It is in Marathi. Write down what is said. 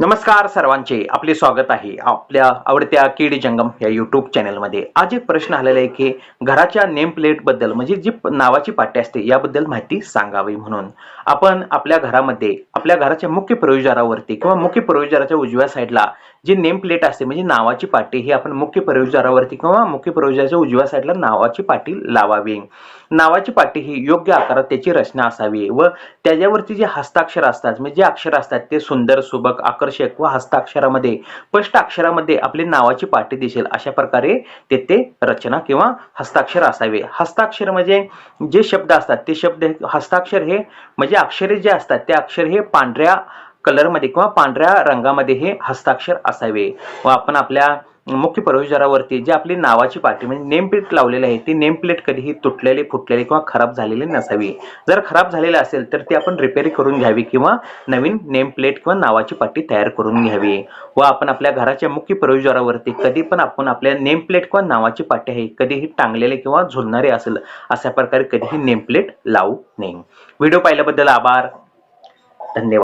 नमस्कार सर्वांचे आपले स्वागत आहे आपल्या आवडत्या केडी जंगम या युट्यूब चॅनलमध्ये आज एक प्रश्न आलेला आहे की घराच्या नेम प्लेटबद्दल म्हणजे जी नावाची पाटी असते याबद्दल माहिती सांगावी म्हणून. आपण आपल्या घरामध्ये आपल्या घराच्या मुख्य प्रवेशद्वारावरती किंवा मुख्य प्रवेशद्वाराच्या उजव्या साईडला जी नेम प्लेट असते म्हणजे नावाची पाटी ही आपण मुख्य प्रवेशद्वारावरती किंवा मुख्य प्रवेशद्वाराच्या उजव्या साईडला नावाची पाटी लावावी. नावाची पाटी ही योग्य आकारात त्याची रचना असावी व त्याच्यावरती जे हस्ताक्षर असतात म्हणजे जे अक्षर असतात ते सुंदर सुबक आकर्षक व हस्ताक्षरामध्ये स्पष्ट अक्षरामध्ये आपली नावाची पाटी दिसेल अशा प्रकारे तेथे रचना किंवा हस्ताक्षर असावे. हस्ताक्षर म्हणजे जे शब्द असतात ते शब्द हस्ताक्षर हे म्हणजे अक्षरे जे असतात ते अक्षर हे पांढऱ्या कलरमध्ये किंवा पांढऱ्या रंगामध्ये हे हस्ताक्षर असावे व आपण आपल्या मुख्य प्रवेशद्वारावरती जे आपली नावाची पाटी म्हणजे नेम प्लेट लावलेली आहे ती नेम प्लेट कधीही तुटलेली फुटलेली किंवा खराब झालेली नसावी. जर खराब झालेली असेल तर ती आपण रिपेअर करून घ्यावी किंवा नवीन नेम प्लेट किंवा नावाची पाटी तयार करून घ्यावी. व आपण आपल्या घराच्या मुख्य प्रवेशद्वारावरती कधी पण आपण आपल्या नेम प्लेट किंवा नावाची पाटी आहे कधीही टांगलेले किंवा झुलणारे असेल अशा प्रकारे कधीही नेम प्लेट लावू नये. व्हिडिओ पाहिल्याबद्दल आभार. धन्यवाद.